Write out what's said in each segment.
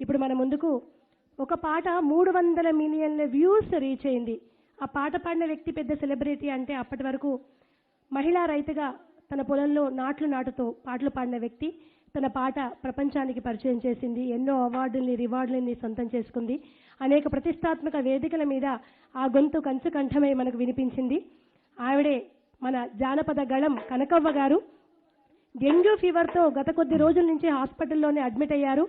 ఇప్పుడు మన ముందుకు ఒక పాట మూడు వందల మిలియన్ల వ్యూస్ రీచ్ అయింది. ఆ పాట పాడిన వ్యక్తి పెద్ద సెలబ్రిటీ అంటే అప్పటి వరకు మహిళా రైతుగా తన పొలంలో నాట్లు నాటుతూ పాటలు పాడిన వ్యక్తి తన పాట ప్రపంచానికి పరిచయం చేసింది. ఎన్నో అవార్డుల్ని రివార్డులని సొంతం చేసుకుంది. అనేక ప్రతిష్టాత్మక వేదికల మీద ఆ గొంతు కంచు కంఠమై మనకు వినిపించింది. ఆవిడే మన జానపద గళం కనకవ్వ గారు. డెంగ్యూ ఫీవర్తో గత కొద్ది రోజుల నుంచి హాస్పిటల్లోనే అడ్మిట్ అయ్యారు.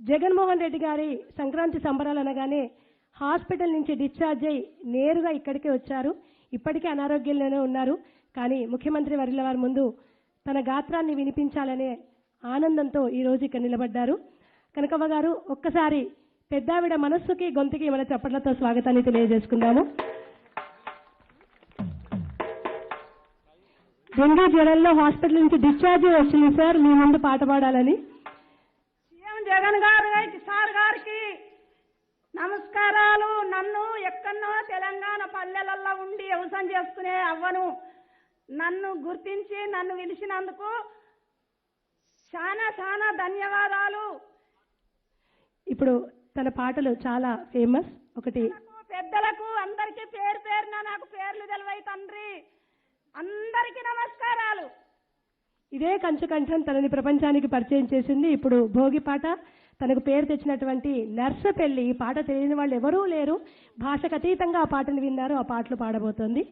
జగన్మోహన్ రెడ్డి గారి సంక్రాంతి సంబరాలు అనగానే హాస్పిటల్ నుంచి డిశ్చార్జ్ అయి నేరుగా ఇక్కడికే వచ్చారు. ఇప్పటికే అనారోగ్యంలోనే ఉన్నారు. కానీ ముఖ్యమంత్రి వర్యుల వారి ముందు తన గాత్రాన్ని వినిపించాలనే ఆనందంతో ఈ రోజు ఇక్కడ నిలబడ్డారు. కనకవ్వ గారు ఒక్కసారి పెద్దావిడ మనస్సుకి గొంతుకి మన చప్పట్లతో స్వాగతాన్ని తెలియజేసుకుందాము. డెంగ్యూ జ్వరంలో హాస్పిటల్ నుంచి డిశ్చార్జ్ వచ్చింది సార్. మీ ముందు పాట పాడాలని. జగన్ గారు సార్ గారికి నమస్కారాలు. నన్ను ఎక్కడో తెలంగాణ పల్లెలలో ఉండి వ్యవసాయం చేసుకునే అవ్వను. నన్ను గుర్తించి నన్ను పిలిచినందుకు చాలా చాలా ధన్యవాదాలు. ఇప్పుడు తన పాటలు చాలా ఫేమస్. ఒకటి పెద్దలకు అందరికీ పేరు పేరున నాకు పేర్లు తెలివై తండ్రి. అందరికీ నమస్కారాలు. ఇదే కంచు కంఠం తనని ప్రపంచానికి పరిచయం చేసింది. ఇప్పుడు భోగి పాట తనకు పేరు తెచ్చినటువంటి నర్సపెల్లి ఈ పాట తెలియని వాళ్ళు ఎవరూ లేరు. భాషకు అతీతంగా ఆ పాటను విన్నారు ఆ పాటలు పాడబోతోంది.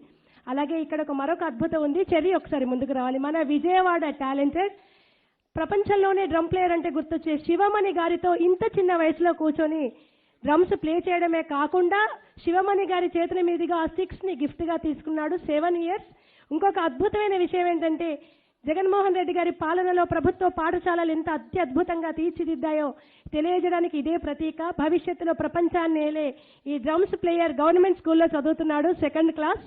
అలాగే ఇక్కడ ఒక మరొక అద్భుతం ఉంది. చెర్రీ ఒకసారి ముందుకు రావాలి. మన విజయవాడ టాలెంటెడ్ ప్రపంచంలోనే డ్రమ్ ప్లేయర్ అంటే గుర్తొచ్చే శివమణి గారితో ఇంత చిన్న వయసులో కూర్చొని డ్రమ్స్ ప్లే చేయడమే కాకుండా శివమణి గారి చేతుల మీదుగా ఆ సిక్స్ని గిఫ్ట్గా తీసుకున్నాడు. Seven years. ఇంకొక అద్భుతమైన విషయం ఏంటంటే జగన్మోహన్ రెడ్డి గారి పాలనలో ప్రభుత్వ పాఠశాలలు ఎంత అత్యద్భుతంగా తీర్చిదిద్దాయో తెలియజేయడానికి ఇదే ప్రతీక. భవిష్యత్తులో ప్రపంచాన్నేలే ఈ డ్రమ్స్ ప్లేయర్ గవర్నమెంట్ స్కూల్లో చదువుతున్నాడు సెకండ్ క్లాస్.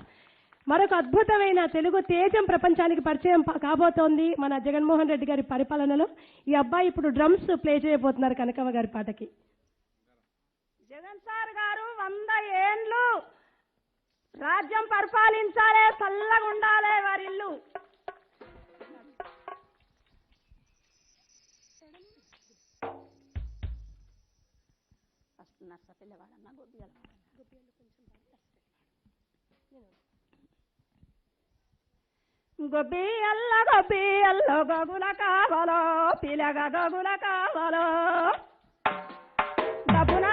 మరొక అద్భుతమైన తెలుగు తేజం ప్రపంచానికి పరిచయం కాబోతోంది మన జగన్మోహన్ రెడ్డి గారి పరిపాలనలో. ఈ అబ్బాయి ఇప్పుడు డ్రమ్స్ ప్లే చేయబోతున్నారు కనకవ్వ గారి పాటకి. జగన్ సార్ గారు వంద ఏండ్లు రాజ్యం పరిపాలించాలే చల్లగా ఉండాలే వారి ఇల్లు గొబ్బి అల్ల గొబ్బి అల్ల గగుల కావలో పిలగ గగుల కావలో డబ్బున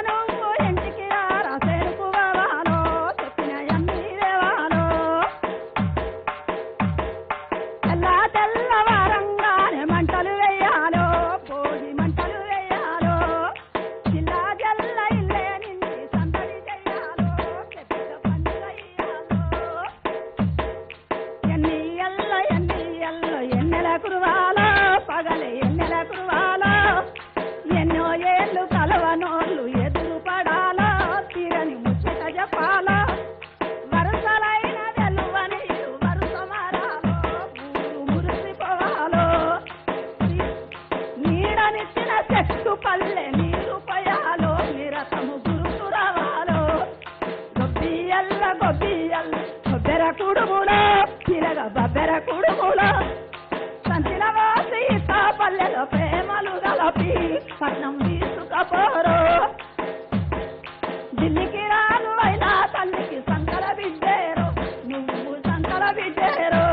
కుడుములో చిరగ బబ్బెర కుడుములో. సంచిన వాసి పల్లెలో ప్రేమలు గలపి పట్నం తీసుకపోరు. ఢిల్లీకి రాను అయినా తల్లికి సంకల బిడ్డేరు నువ్వు సంకల బిడ్డేరు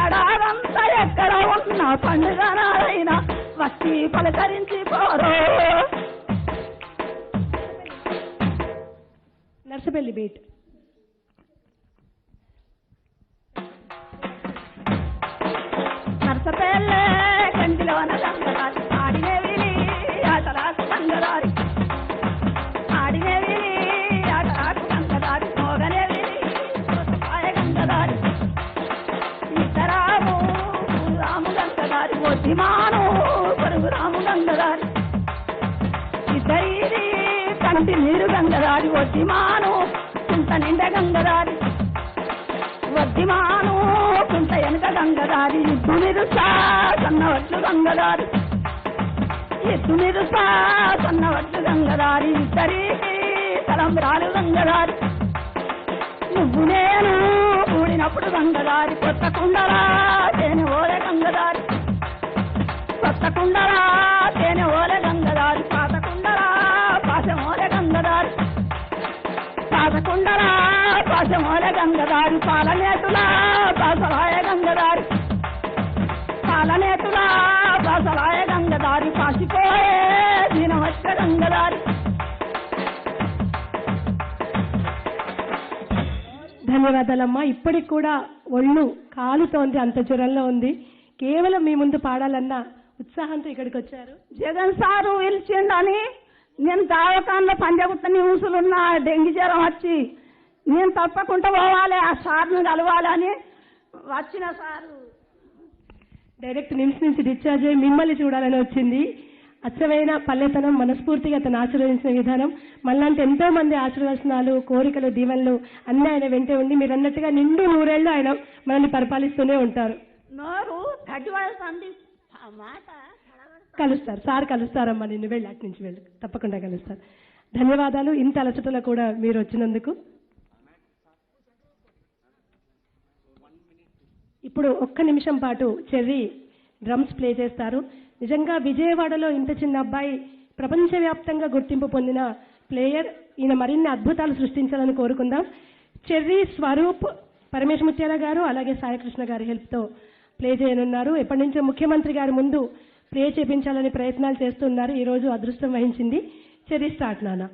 ఏడాదంతా ఎక్కడ ఉన్న పండుగ నాడైనా వచ్చి పలకరించి పోరు నర్సపల్లి బీట్. కంటి నీరు గంగరాడి ఒడ్డిమాను చింత నిండ గంగరాడి వద్దిమాను కుంట వెనుక గంగరాడి ఇద్దు నిరుసా సన్నవట్లు గంగదారి ఎద్దు నిరుసా సన్నవట్లు గంగదారి ఇద్దరికి తలంబ్రాలు గంగరాడి నువ్వు నేను కూడినప్పుడు గంగదారి కొత్త కుండలా తేనె ఓలే గంగదారి కొత్త కుండలా తేనె ఓలే పాశమోల గంగదారి పాలనేతులా? బాసలాయ గంగదారి పాలనేతులా? బాసలాయ గంగదారి పాసిపోయే దినవచ్చ గంగదారి ధన్యవాదాలమ్మా. ఇప్పటికి కూడా ఒళ్ళు కాలుతోంది అంత జ్వరంలో ఉంది. కేవలం మీ ముందు పాడాలన్న ఉత్సాహంతో ఇక్కడికి వచ్చారు. జగన్ సారు పిలిచిండని నేను దావకాన్లో పంజగుట్ట న్యూసులున్న డెంగ్యూ జ్వరం వచ్చి నేను తప్పకుండా పోవాలి ఆ సార్ని కలవాలని వచ్చిన సారు. డైరెక్ట్ నిమ్స్ నుంచి డిశ్చార్జ్ అయ్యి మిమ్మల్ని చూడాలని వచ్చింది. అచ్చమైన పల్లెతనం మనస్ఫూర్తిగా తను ఆశీర్వదించిన విధానం. మనలాంటి ఎంతో మంది ఆశీర్వచనాలు కోరికలు దీవెనలు అన్నీ ఆయన వెంటే ఉండి మీరు అన్నట్టుగా నిండు నూరేళ్ళు ఆయన మనల్ని పరిపాలిస్తూనే ఉంటారు. నోరు మాట కలుస్తారు. సార్ కలుస్తారమ్మా నిన్ను వెళ్ళి అటు నుంచి వెళ్ళి. తప్పకుండా కలుస్తారు. ధన్యవాదాలు. ఇంత అలసటలో కూడా మీరు వచ్చినందుకు. ఇప్పుడు ఒక్క నిమిషం పాటు చెర్రీ డ్రమ్స్ ప్లే చేస్తారు. నిజంగా విజయవాడలో ఇంత చిన్న అబ్బాయి ప్రపంచవ్యాప్తంగా గుర్తింపు పొందిన ప్లేయర్. ఈయన మరిన్ని అద్భుతాలు సృష్టించాలని కోరుకుందాం. చెర్రీ స్వరూప్ పరమేశ్ ముత్యాల గారు అలాగే సాయికృష్ణ గారి హెల్ప్తో ప్లే చేయనున్నారు. ఎప్పటి నుంచో ముఖ్యమంత్రి గారి ముందు ప్లే చేపించాలని ప్రయత్నాలు చేస్తున్నారు. ఈరోజు అదృష్టం వహించింది చెర్రీ స్టార్ట్ నానా